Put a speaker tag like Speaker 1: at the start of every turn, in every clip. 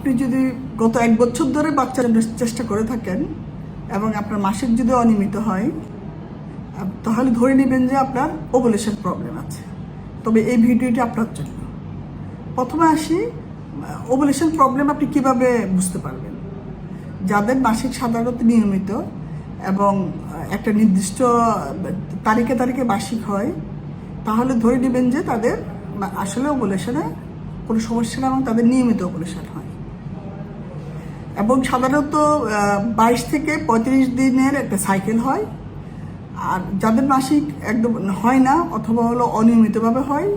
Speaker 1: আপনি যদি গত এক বছর ধরে বাচ্চা চেষ্টা করে থাকেন এবং আপনার মাসিক যদি অনিয়মিত হয় তাহলে ধরে নেবেন যে আপনার ওভুলেশন প্রবলেম আছে। তবে এই ভিডিওটি আপনার জন্য। প্রথমে আসি ওভুলেশন প্রবলেম আপনি কীভাবে বুঝতে পারবেন? যাদের মাসিক সাধারণত নিয়মিত এবং একটা নির্দিষ্ট তারিখে তারিখে মাসিক হয়, তাহলে ধরে নেবেন যে তাদের, আসলে ওভুলেশনে কোনো সমস্যা না এবং তাদের নিয়মিত ওভুলেশন হয়। এবং সাধারণত বাইশ থেকে পঁয়ত্রিশ দিনের একটা সাইকেল হয়। আর যাদের মাসিক একদম হয় না, অথবা হলো অনিয়মিতভাবে হয়,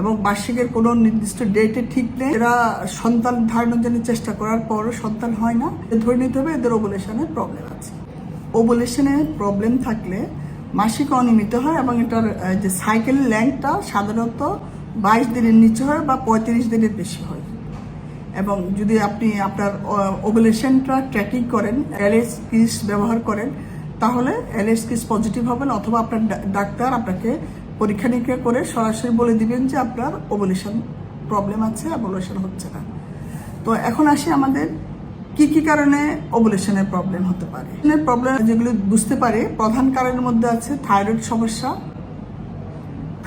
Speaker 1: এবং বার্ষিকের কোনো নির্দিষ্ট ডেটে ঠিক নেই, এরা সন্তান ধারণের জন্য চেষ্টা করার পরও সন্তান হয় না। ধরে নিতে হবে, এদের ওভুলেশনের প্রবলেম আছে। ওভুলেশনের প্রবলেম থাকলে মাসিক অনিয়মিত হয় এবং এটার যে সাইকেল ল্যাংথটা সাধারণত বাইশ দিনের নিচে হয় বা পঁয়ত্রিশ দিনের বেশি হয়। এবং যদি আপনি আপনার ওভুলেশনটা ট্র্যাকিং করেন এলএস কিস ব্যবহার করেন, তাহলে এলএস কিস পজিটিভ হবেন অথবা আপনার ডাক্তার আপনাকে পরীক্ষা নিরীক্ষা করে সরাসরি বলে দিবেন যে আপনার ওভুলেশন প্রবলেম আছে ওভুলেশন হচ্ছে না। তো এখন আসি আমাদের কি কি কারণে ওভুলেশনের প্রবলেম হতে পারে। প্রবলেম যেগুলো বুঝতে পারে, প্রধান কারণের মধ্যে আছে থাইরয়েড সমস্যা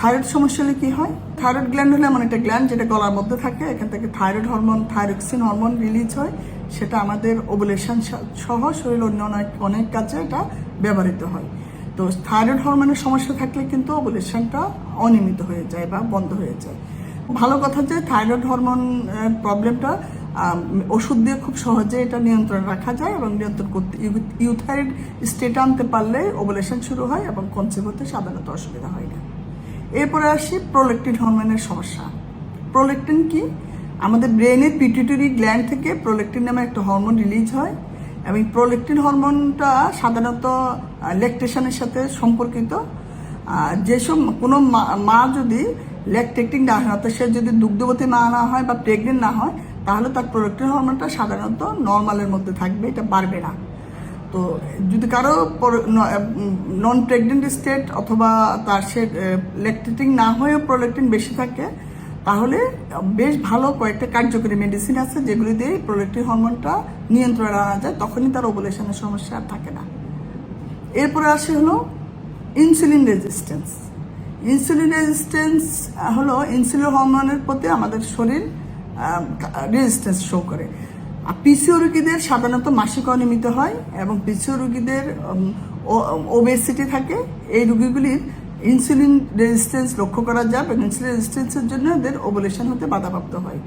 Speaker 1: থাইরয়েড সমস্যা হলে কি হয়? থাইরয়েড গ্ল্যান্ড হলে এমন একটা গ্ল্যান্ড যেটা গলার মধ্যে থাকে, এখান থেকে thyroid hormone thyroxine hormone release হয়। সেটা আমাদের ওভুলেশন সহ শরীর অন্য অনেক অনেক কাজে এটা ব্যবহৃত হয়। তো থাইরয়েড হরমোনের সমস্যা থাকলে কিন্তু ওভুলেশনটা অনিয়মিত হয়ে যায় বা বন্ধ হয়ে যায়। ভালো কথা যে থাইরয়েড হরমোন প্রবলেমটা ওষুধ দিয়ে খুব সহজে এটা নিয়ন্ত্রণে রাখা যায় এবং নিয়ন্ত্রণ করতে ইউথাইরয়েড স্টেট আনতে পারলে ওভুলেশন শুরু হয় এবং কনসেপ্ট হতে সাধারণত অসুবিধা হয় না। এরপরে আসি প্রোলেকটিন হরমোনের সমস্যা। প্রোলেকটিন কি? আমাদের ব্রেনের পিটুইটারি গ্ল্যান্ড থেকে প্রোলেকটিন নামে একটা হরমোন রিলিজ হয় এবং প্রোলেকটিন হরমোনটা সাধারণত ল্যাকটেশনের সাথে সম্পর্কিত। যেসব কোনো মা- যদি ল্যাকটেক্টিং না হয়, অর্থাৎ সে যদি দুগ্ধবতী মা না হয় বা প্রেগনেন্ট না হয়, তাহলে তার প্রোলেকটিন হরমোনটা সাধারণত নর্মালের মধ্যে থাকবে, এটা বাড়বে না। তো যদি কারও নন প্রেগনেন্ট স্টেট অথবা তার সে ল্যাকটেটিং না হয়েও প্রোলেকটিন বেশি থাকে, তাহলে বেশ ভালো কয়েকটা কার্যকরী মেডিসিন আছে যেগুলি দিয়ে প্রোলেকটিন হরমোনটা নিয়ন্ত্রণে আনা যায়, তখনই তার ওভুলেশনের সমস্যা আর থাকে না। এরপরে আসে হলো ইনসুলিন রেজিস্ট্যান্স ইনসুলিন রেজিস্ট্যান্স হলো ইনসুলিন হরমোনের প্রতি আমাদের শরীর রেজিস্ট্যান্স শো করে। পিসিও রুগীদের সাধারণত মাসিক অনিয়মিত হয় এবং পিসিও রোগীদের ওবেসিটি থাকে। এই রুগীগুলির ইনসুলিন রেজিস্ট্যান্স লক্ষ্য করা যায় এবং ইনসুলিন রেজিস্ট্যান্সের জন্য এদের ওভুলেশন হতে বাধাপ্রাপ্ত হয়।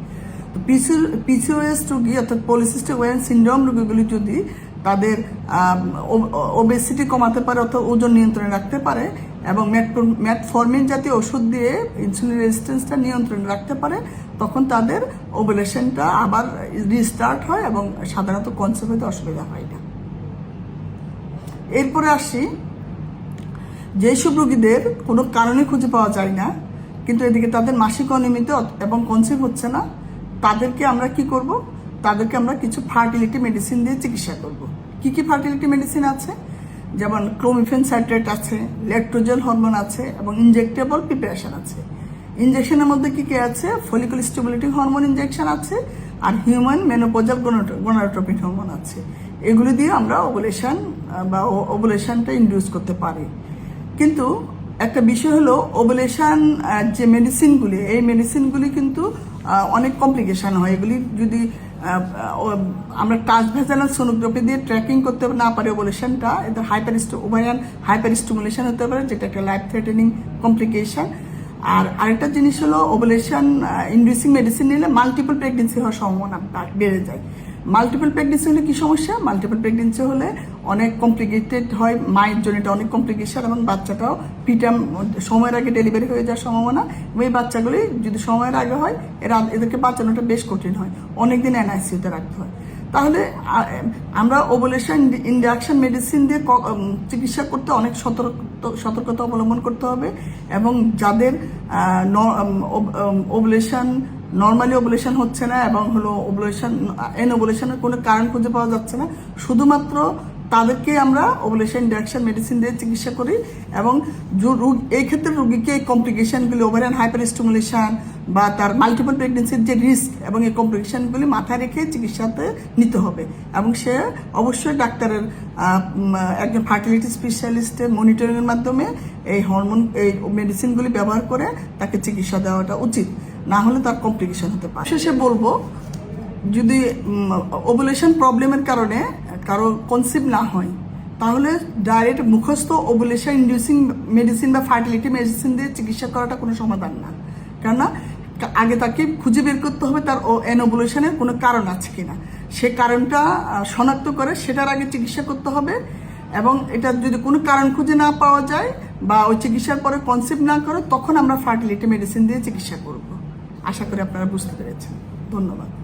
Speaker 1: তো পিসিও পিসিওএস রুগী অর্থাৎ পলিসিস্টিক ওয়েন সিন্ড্রোম রুগীগুলি যদি তাদের ওবেসিটি কমাতে পারে অথবা ওজন নিয়ন্ত্রণে রাখতে পারে এবং ম্যাটফর্মিন জাতীয় ওষুধ দিয়ে ইনসুলিন রেজিস্ট্যান্সটা নিয়ন্ত্রণে রাখতে পারে তখন তাদের ওভুলেশনটা আবার রিস্টার্ট হয় এবং সাধারণত কনসেপ্ট হতে অসুবিধা হয় না। এরপরে আসি, যেসব রোগীদের কোনো কারণে খুঁজে পাওয়া যায় না, কিন্তু এদিকে তাদের মাসিক অনিয়মিত এবং কনসেপ্ট হচ্ছে না, তাদেরকে আমরা কি করব? তাদেরকে আমরা কিছু ফার্টিলিটি মেডিসিন দিয়ে চিকিৎসা করব। কি কি ফার্টিলিটি মেডিসিন আছে? যেমন ক্লোমিফেন সাইট্রেট আছে ল্যাকটোজেল হরমোন আছে এবং ইনজেক্টেবল প্রিপারেশন আছে। ইনজেকশনের মধ্যে কি কি আছে? ফলিকুল স্টিমুলেটিং হরমোন ইনজেকশন আছে আর হিউম্যান মেনোপোজাল গোনাটোপিন হরমোন আছে। এগুলি দিয়ে আমরা ওভুলেশন বা ওভুলেশনটা ইন্ডিউস করতে পারি। কিন্তু একটা বিষয় হলো ওভুলেশন যে মেডিসিনগুলি এই মেডিসিনগুলি কিন্তু অনেক কমপ্লিকেশান হয়। এগুলি যদি আমরা টাচ ভেজানাল সোনোগ্রাফি দিয়ে ট্র্যাকিং করতে না পারি ওভুলেশনটা এদের হাইপার ওভারিয়ান হাইপার স্টিমুলেশন হতে পারে, যেটা একটা লাইফ থ্রেটেনিং কমপ্লিকেশন আর আরেকটা জিনিস হলো ওভুলেশন ইন্ডিউসিং মেডিসিন নিলে মাল্টিপল প্রেগনেন্সি হওয়ার সম্ভাবনা বেড়ে যায়। মাল্টিপল প্রেগনেন্সি হলে কি সমস্যা? মাল্টিপল প্রেগনেন্সি হলে অনেক কমপ্লিকেটেড হয়, মায়ের জন্য এটা অনেক কমপ্লিকেশন এবং বাচ্চাটাও পিটাম সময়ের আগে ডেলিভারি হয়ে যাওয়ার সম্ভাবনা এবং এই বাচ্চাগুলি যদি সময়ের আগে হয়, এরা এদেরকে বাঁচানোটা বেশ কঠিন হয়। অনেকদিন এনআইসিউতে রাখতে হয়। তাহলে আমরা ওভুলেশন ইন্ডাকশন মেডিসিন দিয়ে চিকিৎসা করতে অনেক সতর্ক, সতর্কতা অবলম্বন করতে হবে এবং যাদের ওভুলেশন নর্মালি ওভুলেশন হচ্ছে না এবং হলো ওভুলেশন এন ওভুলেশনের কোনো কারণ খুঁজে পাওয়া যাচ্ছে না, শুধুমাত্র তাদেরকে আমরা ওভুলেশন ইন্ডাকশন মেডিসিন দিয়ে চিকিৎসা করি এবং এই ক্ষেত্রে রোগীকে এই কমপ্লিকেশনগুলি ওভারিয়ান হাইপার স্টিমুলেশন বা তার মাল্টিপল প্রেগনেন্সির যে রিস্ক এবং এই কমপ্লিকেশনগুলি মাথায় রেখে চিকিৎসাতে নিতে হবে। এবং সে অবশ্যই ডাক্তারের একজন ফার্টিলিটি স্পেশালিস্টের মনিটরিংয়ের মাধ্যমে এই হরমোন এই মেডিসিনগুলি ব্যবহার করে তাকে চিকিৎসা দেওয়াটা উচিত। না হলে তার কমপ্লিকেশন হতে পারে। শেষে বলব, যদি ওভুলেশন প্রবলেমের কারণে কারও কনসিভ না হয়, তাহলে ডাইরেক্ট মুখস্থ ওভুলেশন ইন্ডিউসিং মেডিসিন বা ফার্টিলিটি মেডিসিন দিয়ে চিকিৎসা করাটা কোনো সমাধান না। কেননা, আগে তাকে খুঁজে বের করতে হবে তার এনোভুলেশনের কোনো কারণ আছে কিনা। সে কারণটা শনাক্ত করে সেটার আগে চিকিৎসা করতে হবে এবং এটা যদি কোনো কারণ খুঁজে না পাওয়া যায় বা ওই চিকিৎসার পরে কনসিভ না করে, তখন আমরা ফার্টিলিটি মেডিসিন দিয়ে চিকিৎসা করব। আশা করি আপনারা বুঝতে পেরেছেন। ধন্যবাদ।